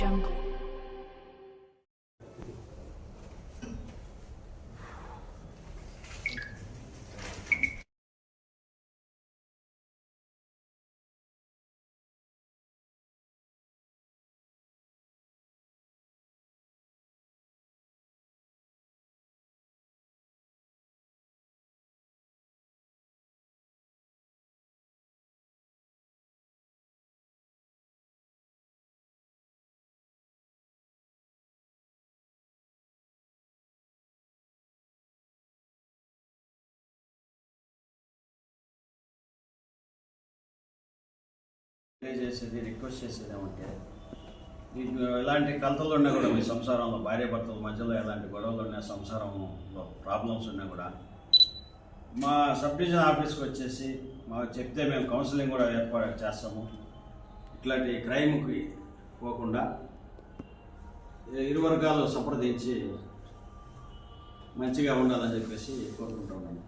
jungle. తెలియజేసేది request చేసేది ఏమంటే మీకు ఎలాంటి కలతలు ఉన్నా కూడా మీ సంసారంలో భార్య భర్తల మధ్యలో ఎలాంటి గొడవలు ఉన్నా సంసారంలో ప్రాబ్లమ్స్ ఉన్నా కూడా మా సబ్ డివిజన్ ఆఫీస్కి వచ్చేసి మాకు చెప్తే మేము కౌన్సిలింగ్ కూడా ఏర్పాటు చేస్తాము. ఇట్లాంటి క్రైమ్కి పోకుండా ఇరు వర్గాలు సంప్రదించి మంచిగా ఉండాలని చెప్పేసి కోరుకుంటున్నాను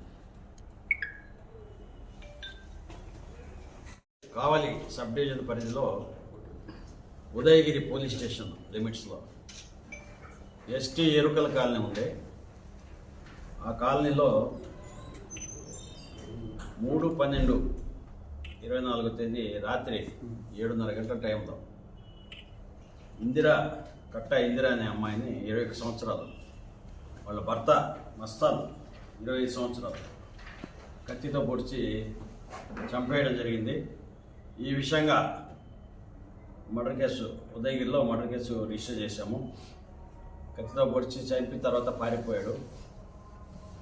కావలి సబ్ డివిజన్ పరిధిలో ఉదయగిరి పోలీస్ స్టేషన్ లిమిట్స్లో ఎస్టీ ఎరుకల కాలనీ ఉండే. ఆ కాలనీలో మూడు పన్నెండు ఇరవై నాలుగో తేదీ రాత్రి ఏడున్నర గంటల టైంలో ఇందిరా కట్ట ఇందిరా అనే అమ్మాయిని ఇరవై ఒక సంవత్సరాలు వాళ్ళ భర్త మస్తాన్ ఇరవై ఐదు సంవత్సరాలు కత్తితో పొడిచి చంపేయడం జరిగింది. ఈ విషయంగా మర్డర్ కేసు ఉదయగిరిలో మర్డర్ కేసు రిజిస్టర్ చేశాము. కత్తితో పొడిచి చంపిన తర్వాత పారిపోయాడు.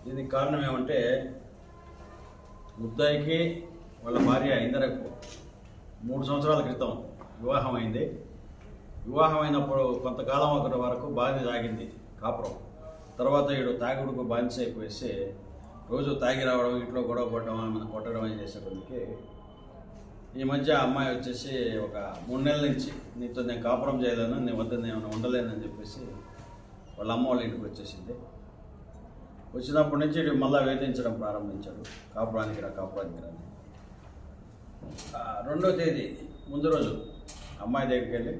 దీనికి కారణం ఏమంటే ముద్దాయికి వాళ్ళ భార్య ఇందరకు మూడు సంవత్సరాల క్రితం వివాహం అయింది వివాహం అయినప్పుడు కొంతకాలం ఒకటి వరకు బాధ్యత తాగింది కాపురం. తర్వాత ఈడు తాగుడుకు బానిస అయిపోయేసి రోజు తాగి రావడం ఇంట్లో గొడవ పడడం ఆమెను కొట్టడం అని చేసేటందుకు ఈ మధ్య అమ్మాయి వచ్చేసి ఒక మూడు నెలల నుంచి నీతో నేను కాపురం చేయలేను నీ వద్ద నేను ఉండలేనని చెప్పేసి వాళ్ళ అమ్మ వాళ్ళ ఇంటికి వచ్చేసింది. వచ్చినప్పటి నుంచి మళ్ళీ మళ్ళా వేధించడం ప్రారంభించాడు. కాపురానికి రా కాపురానికి రా రెండో తేదీ ముందు రోజు అమ్మాయి దగ్గరికి వెళ్ళి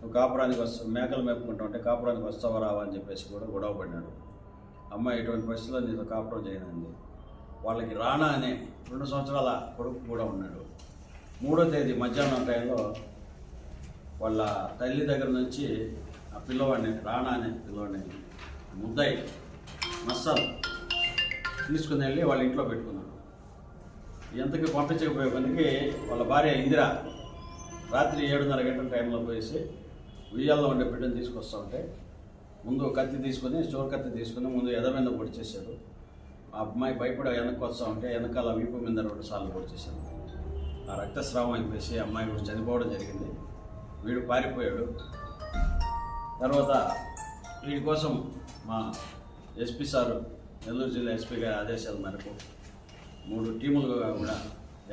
నువ్వు కాపురానికి వస్తా మేకలు మేపుకుంటా ఉంటే కాపురానికి వస్తావా రావా అని చెప్పేసి కూడా గొడవ పడినాడు. అమ్మాయి ఇటువంటి పరిస్థితుల్లో నీతో కాపురం చేయనంది. వాళ్ళకి రానా అనే రెండు సంవత్సరాల కొడుకు కూడా ఉన్నాడు. మూడో తేదీ మధ్యాహ్నం టైంలో వాళ్ళ తల్లి దగ్గర నుంచి ఆ పిల్లవాడిని రాణా అనే పిల్లవాడిని ముద్దయి మస్సాలు తీసుకుని వెళ్ళి వాళ్ళ ఇంట్లో పెట్టుకున్నాడు ఎంతకి పంపించకపోయే పనికి వాళ్ళ భార్య ఇందిర రాత్రి ఏడున్నర గంటల టైంలో పోయేసి ఉయ్యాల్లో ఉండే బిడ్డను తీసుకొస్తా ఉంటే ముందు కత్తి తీసుకొని చోరు కత్తి తీసుకొని ముందు ఎద మీద పొడిచేశాడు ఆ అమ్మాయి భయపడి వెనక్కి వస్తా ఉంటే వెనకాల వీపు మీద రెండు సార్లు పొడిచేశాడు ఆ రక్తస్రావం అని చెప్పేసి అమ్మాయి కూడా చనిపోవడం జరిగింది. వీడు పారిపోయాడు. తర్వాత వీడి కోసం మా ఎస్పీ సారు నెల్లూరు జిల్లా ఎస్పీ గారి ఆదేశాల మేరకు మూడు టీములుగా కూడా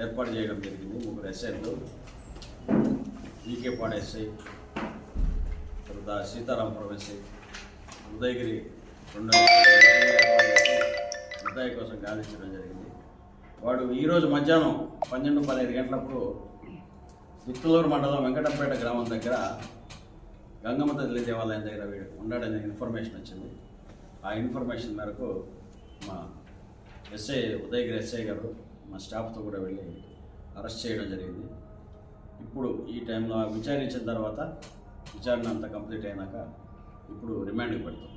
ఏర్పాటు చేయడం జరిగింది. ముగ్గురు ఎస్ఐలు ఈకే పాడ ఎస్ఐ తర్వాత సీతారాంపురం ఎస్ఐ ఉదయగిరి రెండు ఉదయ కోసం గాలించడం జరిగింది. వాడు ఈరోజు మధ్యాహ్నం పన్నెండు పదిహేను గంటలప్పుడు దుత్తులూరు మండలం వెంకటంపేట గ్రామం దగ్గర గంగమ్మ తల్లి దేవాలయం దగ్గర వీడు ఉన్నాడనే ఇన్ఫర్మేషన్ వచ్చింది. ఆ ఇన్ఫర్మేషన్ మేరకు మా ఎస్ఐ ఉదయగిరి ఎస్ఐ గారు మా స్టాఫ్తో కూడా వెళ్ళి అరెస్ట్ చేయడం జరిగింది. ఇప్పుడు ఈ టైంలో విచారించిన తర్వాత విచారణ అంతా కంప్లీట్ అయినాక ఇప్పుడు రిమాండ్కి పెడతాం